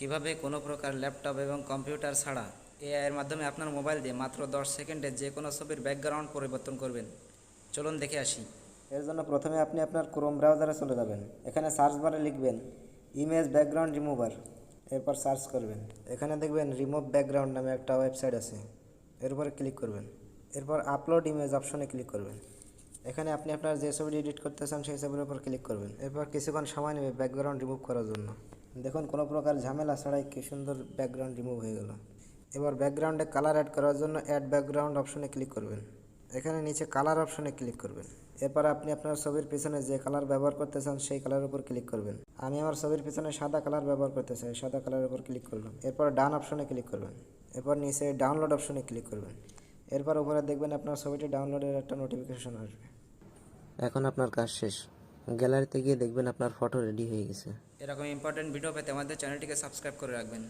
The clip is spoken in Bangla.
কীভাবে কোনো প্রকার ল্যাপটপ এবং কম্পিউটার ছাড়া এআই এর মাধ্যমে আপনার মোবাইল দিয়ে মাত্র দশ সেকেন্ডে যে কোনো ছবির ব্যাকগ্রাউন্ড পরিবর্তন করবেন। চলুন দেখে আসি। এর জন্য প্রথমে আপনি আপনার ক্রোম ব্রাউজারে চলে যাবেন। এখানে সার্চ বারে লিখবেন, ইমেজ ব্যাকগ্রাউন্ড রিমুভার এরপর সার্চ করবেন। এখানে দেখবেন, রিমুভ ব্যাকগ্রাউন্ড নামে একটা ওয়েবসাইট আছে। এর উপরে ক্লিক করবেন। এরপর আপলোড ইমেজ অপশনে ক্লিক করবেন। এখানে আপনি আপনার যে ছবিটি এডিট করতে চান, সেই ছবির উপর ক্লিক করবেন। এরপর কিছুক্ষণ সময় নেবে ব্যাকগ্রাউন্ড রিমুভ করার জন্য। দেখুন, কোনো প্রকার ঝামেলা ছাড়াই কি সুন্দর ব্যাকগ্রাউন্ড রিমুভ হয়ে গেল। এবার ব্যাকগ্রাউন্ডে কালার অ্যাড করার জন্য অ্যাড ব্যাকগ্রাউন্ড অপশনে ক্লিক করবেন। এখানে নিচে কালার অপশনে ক্লিক করবেন। এরপর আপনি আপনার ছবির পিছনে যে কালার ব্যবহার করতে চান, সেই কালারের উপর ক্লিক করবেন। আমি আমার ছবির পিছনে সাদা কালার ব্যবহার করতে চাই, সাদা কালারের উপর ক্লিক করলাম। এরপর ডান অপশনে ক্লিক করবেন। এরপর নিচে ডাউনলোড অপশনে ক্লিক করবেন। এরপর উপরে দেখবেন আপনার ছবিটি ডাউনলোডের একটা নোটিফিকেশন আসবে। এখন আপনার কাজ শেষ। গ্যালারিতে গিয়ে দেখবেন আপনার ফটো রেডি হয়ে গেছে। এরকম ইম্পর্টেন্ট ভিডিও পেতে আমাদের চ্যানেলটিকে সাবস্ক্রাইব করে রাখবেন।